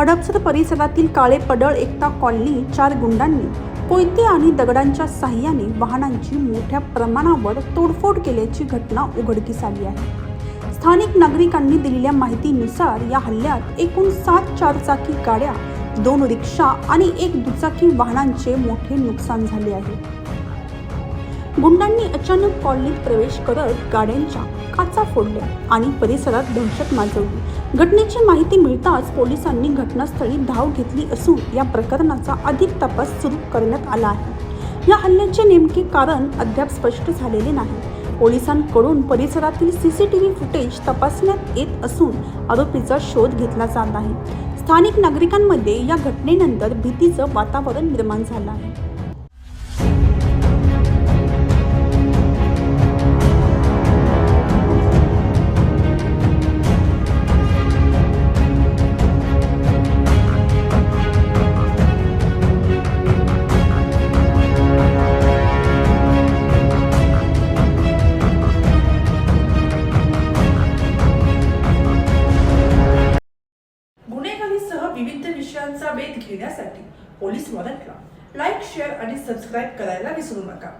हडपसर परिसरातील काळे पडळ एकता कॉलनी चार गुंडांनी कोयते आणि दगडांच्या साह्याने वाहनांची मोठ्या प्रमाणावर तोडफोड केल्याची घटना उघडकीस आली आहे. स्थानिक नागरिकांनी दिलेल्या माहितीनुसार या हल्ल्यात एकूण सात चारचाकी गाड्या दोन रिक्षा आणि एक दुचाकी वाहनांचे मोठे नुकसान झाले आहे. गुंडांनी अचानक कॉलनीत प्रवेश करत गाड्यांच्या काचा फोडल्या आणि परिसरात दहशत माजवली. घटनेची माहिती मिळताच पोलिसांनी घटनास्थळी धाव घेतली असून या प्रकरणाचा अधिक तपास सुरू करण्यात आला आहे. या हल्ल्याचे नेमके कारण अद्याप स्पष्ट झालेले नाही. पोलिसांकडून परिसरातील सीसीटीव्ही फुटेज तपासण्यात येत असून आरोपीचा शोध घेतला जात आहे. स्थानिक नागरिकांमध्ये या घटनेनंतर भीतीचं वातावरण निर्माण झालं आहे. विविध विषयांचा वेध घेण्यासाठी पोलीस मॉनिटरला लाईक शेअर आणि सबस्क्राईब करायला विसरू नका.